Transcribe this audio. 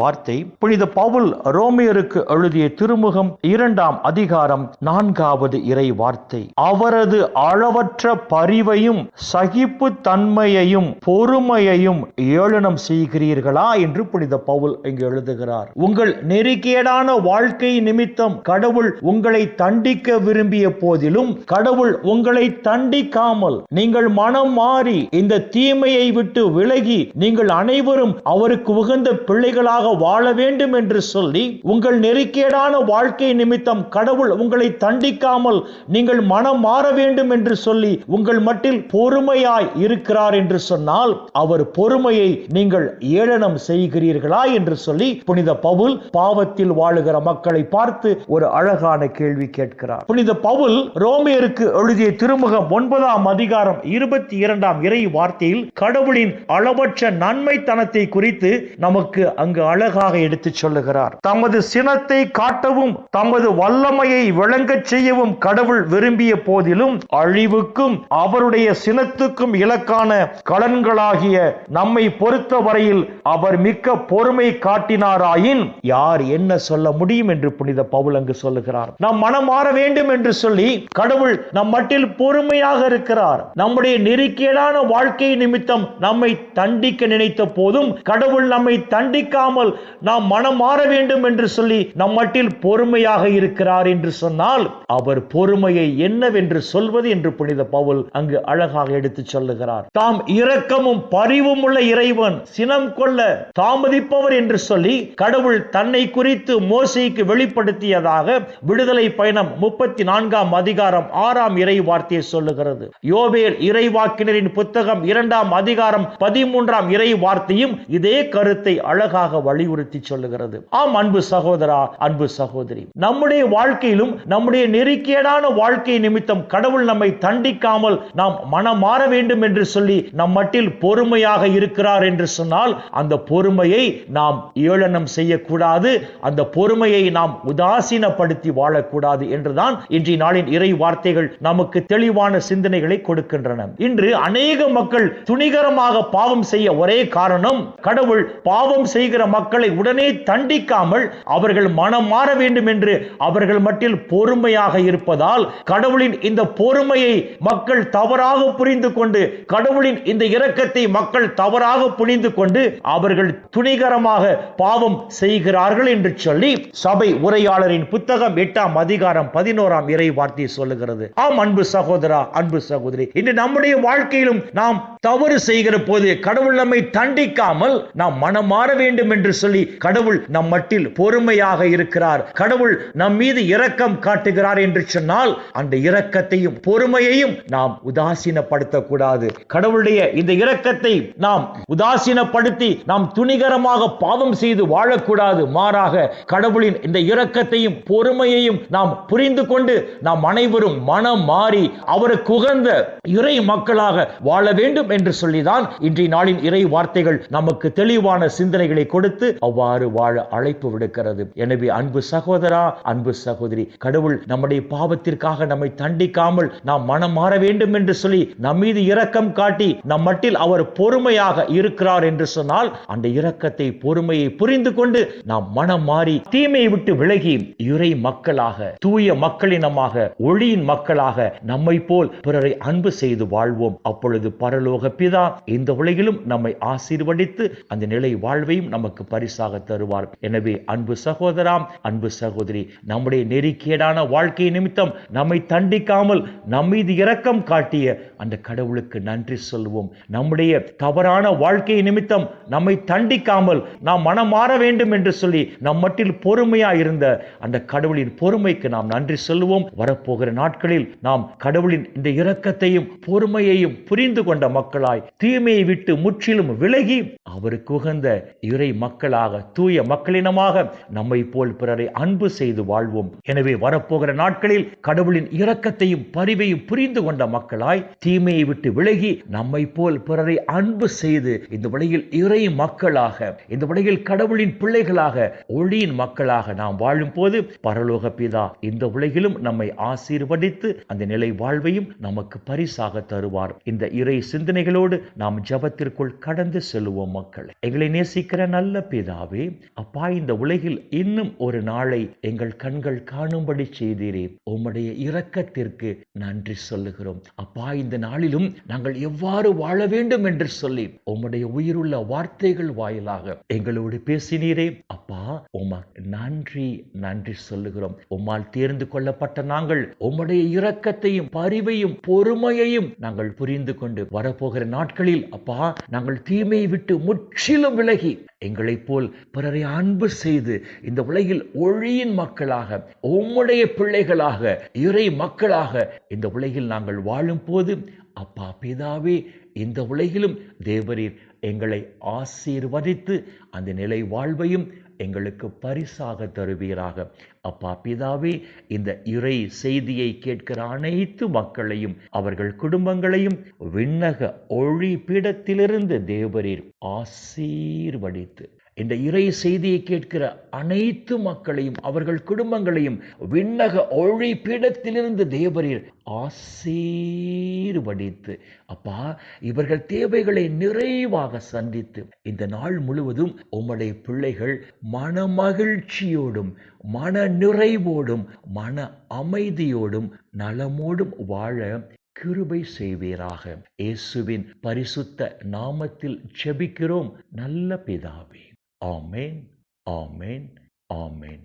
வார்த்தை புனித பவுல் ரோமியருக்கு எழுதிய திருமுகம் இரண்டாம் அதிகாரம் நான்காவது இறை வார்த்தை. அவரது அளவற்ற பரிவையும் சகிப்பு தன்மையையும் பொறுமையையும் ஏளனம் செய்கிறீர்களா என்று புனித பவுல் இங்கு எழுதுகிறார். உங்கள் நெறிக்கேடான வாழ்க்கை நிமித்தம் கடவுள் உங்களை தண்டிக்க விரும்பிய போதிலும் கடவுள் உங்களை தண்டிக்காமல் நீங்கள் மனம் மாறி இந்த தீமையை விட்டு விலகி நீங்கள் அனைவரும் அவருக்கு உகந்த பிள்ளைகளாக வாழ வேண்டும் என்று சொல்லி உங்கள் நெறிக்கேடான வாழ்க்கை நிமித்தம் கடவுள் உங்களை தண்டிக்காமல் நீங்கள் மனம் மாற வேண்டும் என்று சொல்லி உங்கள் மட்டில் பொறுமையாய் இருக்கிறார் என்று சொன்னால் அவர் பொறுமையை நீங்கள் ஏளனம் செய்கிறீர்களா என்று சொல்லி புனித பவுல் பாவத்தில் வாழுகிற மக்களை பார்த்து ஒரு அழகான கேள்வி கேட்கிறார். புனித பவுல் ரோமியருக்கு எழுதிய திருமுகம் ஒன்பதாம் அதிகாரம் இருபத்தி இரண்டாம் இறை வார்த்தையில் கடவுளின் அளவற்ற நன்மைத்தனத்தை குறித்து நமக்கு அங்கு அழகாக எடுத்துச் சொல்லுகிறார். தமது சினத்தை காட்டவும் தமது வல்லமையை விளங்கச் செய்யவும் கடவுள் விரும்பிய போதிலும் அழிவுக்கும் அவருடைய சினத்துக்கும் இலக்கான கடன்களாகிய நம்மை பொறுத்த வரையில் அவர் மிக்க பொறுமை காட்டினாராயின் யார் என்ன சொல்ல முடியும் என்று புனித பவுல் அங்கு சொல்லுகிறார். நாம் மனம் மாற வேண்டும் என்று சொல்லி கடவுள் நம் மட்டில் பொறுமையாக இருக்கிறார். நம்முடைய நெருக்கேடான வாழ்க்கை நிமித்தம் நம்மை தண்டிக்க நினைத்த போதும் கடவுள் நம்மை தண்டிக்காமல் நாம் மனம் மாற வேண்டும் என்று சொல்லி நம் மட்டில் பொறுமையாக இருக்கிறார் என்று சொன்னால் அவர் பொறுமையை என்னவென்று சொல்வது என்று புனித பவுல் அங்கு அழகாக எடுத்து சொல்லுகிறார். தாம் இரக்கமும் பரிவும் உள்ள இறைவன் சினம் கொள்ள தாமதிப்பவர் என்று சொல்லி கடவுள் தன்னை குறித்து மோசைக்கு வெளிப்படுத்தியதாக விடுதலை பயணம் முப்பத்தி நான்காம் அதிகாரம் ஆறாம் இறை வார்த்தையை சொல்லுகிறது. யோபேல் இறைவாக்கினரின் புத்தகம் இரண்டாம் அதிகாரம் பதிமூன்றாம் இறை வார்த்தையும் இதே கருத்தை அழகாக வலியுறுத்தி சொல்லுகிறது. ஆம் அன்பு சகோதரா அன்பு சகோதரி. நம்முடைய வாழ்க்கையிலும் நம்முடைய நெருக்கியடான வாழ்க்கை நிமித்தம் கடவுள் நம்மை தண்டிக்காமல் நாம் மனம் மாற வேண்டும் என்று சொல்லி நம் மட்டில் பொறுமையாக இருக்கிறார் என்று சொன்னால் அந்த பொறுமையை நாம் ஏளனம் செய்யக்கூடாது. அந்த பொறுமையை நாம் உதாசீனப்படுத்தி வாழக்கூடாது என்றுதான் இன்றைய நாளின் இறை வார்த்தைகள் நமக்கு தெளிவான சிந்தனைகளை கொடுக்கின்றன. இன்று அநேக மக்கள் துணிகரமாக பாவம் செய்ய ஒரே காரணம் கடவுள் பாவம் செய்கிற மக்கள் உடனே தண்டிக்காமல் அவர்கள் மனம் மாற வேண்டும் என்று அவர்கள் மட்டில் பொறுமையாக இருப்பதால் கடவுளின் இந்த பொறுமையை மக்கள் தவறாக புரிந்து கொண்டு கடவுளின் இந்த இரக்கத்தை மக்கள் தவறாக புரிந்து கொண்டு அவர்கள் துணிகரமாக பாவம் செய்கிறார்கள் என்று சொல்லி சபை உரையாளரின் புத்தகம் எட்டாம் அதிகாரம் பதினோராம் இறை வார்த்தை சொல்லுகிறது. ஆம் அன்பு சகோதரா அன்பு சகோதரி இன்று நம்முடைய வாழ்க்கையிலும் நாம் தவறு செய்கிற போது கடவுள் நம்மை தண்டிக்காமல் நாம் மனம் மாற வேண்டும் என்று சொல்லி கடவுள் நம் மட்டில் பொறுமையாக இருக்கிறார். கடவுள் நம் மீது இரக்கம் காட்டுகிறார் என்று சொன்னால் அந்த இரக்கத்தையும் பொறுமையையும் நாம் உதாசீனப்படுத்தக்கூடாது. கடவுளுடைய இந்த இரக்கத்தை நாம் உதாசீனப்படுத்தி நாம் துணிகரமாக பாவம் செய்து வாழக்கூடாது. மாறாக கடவுளின் இந்த இரக்கத்தையும் பொறுமையையும் நாம் புரிந்து கொண்டு நாம் அனைவரும் மனம் மாறி அவருக்கு உகந்த இறை மக்களாக வாழ வேண்டும் என்று சொல்லிதான் இன்றைய நாளின் இறை வார்த்தைகள் நமக்கு தெளிவான சிந்தனைகளை கொடுத்து அவ்வாறு வாழ அழைப்பு விடுக்கிறது. எனவே அன்பு சகோதரா அன்பு சகோதரி கடவுள் நம்முடைய பாவத்திற்காக நம்மை தண்டிக்காமல் நாம் மனம் மாற வேண்டும் என்று சொல்லி நம் மீது இரக்கம் காட்டி நம் மட்டில் அவர் பொறுமையாக இருக்கிறார் என்று சொன்னால் அந்த இரக்கத்தை பொறுமையை புரிந்து கொண்டு நாம் மனம் மாறி தீமையை விட்டு விலகி இறை மக்களாக தூய மக்களினமாக ஒளியின் மக்களாக நம்மை போல் பிறரை அன்பு செய்து வாழ்வோம். அப்பொழுது பரலோக பிதா இந்த உலகிலும் நம்மை ஆசீர்வதித்து அந்த நிலை வாழ்வையும் நமக்கு பரிசாக தருவார். எனவே அன்பு சகோதராம் அன்பு சகோதரி நம்முடைய நெறிக்கேடான வாழ்க்கை நிமித்தம் நம்மை தண்டிக்காமல் நம்மீது இரக்கம் காட்டிய அந்த கடவுளுக்கு நன்றி சொல்வோம் நம்முடைய தவறான வாழ்க்கை நிமித்தம் நம்மை தண்டிக்காமல் நாம் மனம் மாற வேண்டும் என்று சொல்லி நம் மட்டில் பொறுமையா இருந்த அந்த கடவுளின் பொறுமைக்கு நாம் நன்றி சொல்லுவோம். வரப்போகிற நாட்களில் நாம் கடவுளின் இந்த இரக்கத்தையும் பொறுமையையும் புரிந்து கொண்ட மக்களாய் தீமையை விட்டு முற்றிலும் விலகி அவருக்கு உகந்த இறை மக்களாக தூய மக்களினமாக நம்மை போல் பிறரை அன்பு செய்து வாழ்வோம். எனவே வரப்போகிற நாட்களில் கடவுளின் இரக்கத்தையும் பரிவையும் புரிந்து கொண்ட மக்களாய் தீமையை விட்டு விலகி நம்மை போல் பிறரை அன்பு செய்து இந்த உலகில் இறை மக்களாக இந்த உலகில் கடவுளின் பிள்ளைகளாக ஒளியின் மக்களாக நாம் வாழும் போது பரலோக பிதா இந்த உலகிலும் நம்மை ஆசீர்வதித்து அந்த நிலை வாழ்வையும் நமக்கு பரிசாக தருவார். இந்த இறை சிந்தனைகளோடு நாம் ஜபத்திற்குள் கடந்து செல்லுவோம் மக்கள். எங்களை நேசிக்கிற நல்ல பிதாவே அப்பா இந்த உலகில் இன்னும் ஒரு நாளை எங்கள் கண்கள் காணும்படி செய்தீரே. உம்முடைய இரக்கத்திற்கு நன்றி சொல்லுகிறோம். அப்பா இந்த நாளிலும் நாங்கள் எவ்வாறு வாழ வேண்டும் என்று சொல்லி உம்முடைய உயிருள்ள வார்த்தைகள் வாயிலாக எங்களோடு பேசினீரே அப்பா. உமக்கு நன்றி நன்றி சொல்லுகிறோம். உம்மால் தேர்ந்து கொள்ளப்பட்ட நாங்கள் உம்முடைய இரக்கத்தையும் பரிவையும் பொறுமையையும் நாங்கள் புரிந்து கொண்டு வரப்போகிற நாட்களில் அப்பா நாங்கள் தீமையை விட்டு முற்றிலும் விலகி எங்களைப் போல் பிறரை அன்பு செய்து இந்த உலகில் ஒளியின் மக்களாக உம்முடைய பிள்ளைகளாக இறை மக்களாக இந்த உலகில் நாங்கள் வாழும் போது அப்பா பிதாவே இந்த உலகிலும் தேவரீர் எங்களை ஆசீர்வதித்து அந்த நிலை வாழ்வையும் எங்களுக்கு பரிசாக தருவீராக. அப்பா பிதாவே இந்த இறை செய்தியை கேட்கிற அனைத்து மக்களையும் அவர்கள் குடும்பங்களையும் விண்ணக ஒளி பீடத்திலிருந்து தேவரீர் ஆசீர்வடித்து இந்த இறை செய்தியை கேட்கிற அனைத்து மக்களையும் அவர்கள் குடும்பங்களையும் விண்ணக ஒளி பீடத்திலிருந்து தேவரீர் ஆசீர் ஆசீர்வதித்து அப்பா இவர்கள் தேவைகளை நிறைவாக சந்தித்து இந்த நாள் முழுவதும் உம்முடைய பிள்ளைகள் மன மகிழ்ச்சியோடும் மன நிறைவோடும் மன அமைதியோடும் நலமோடும் வாழ கிருபை செய்வீராக. இயேசுவின் பரிசுத்த நாமத்தில் ஜெபிக்கிறோம். நல்ல பிதாவே. ஆமேன் ஆமேன் ஆமேன்.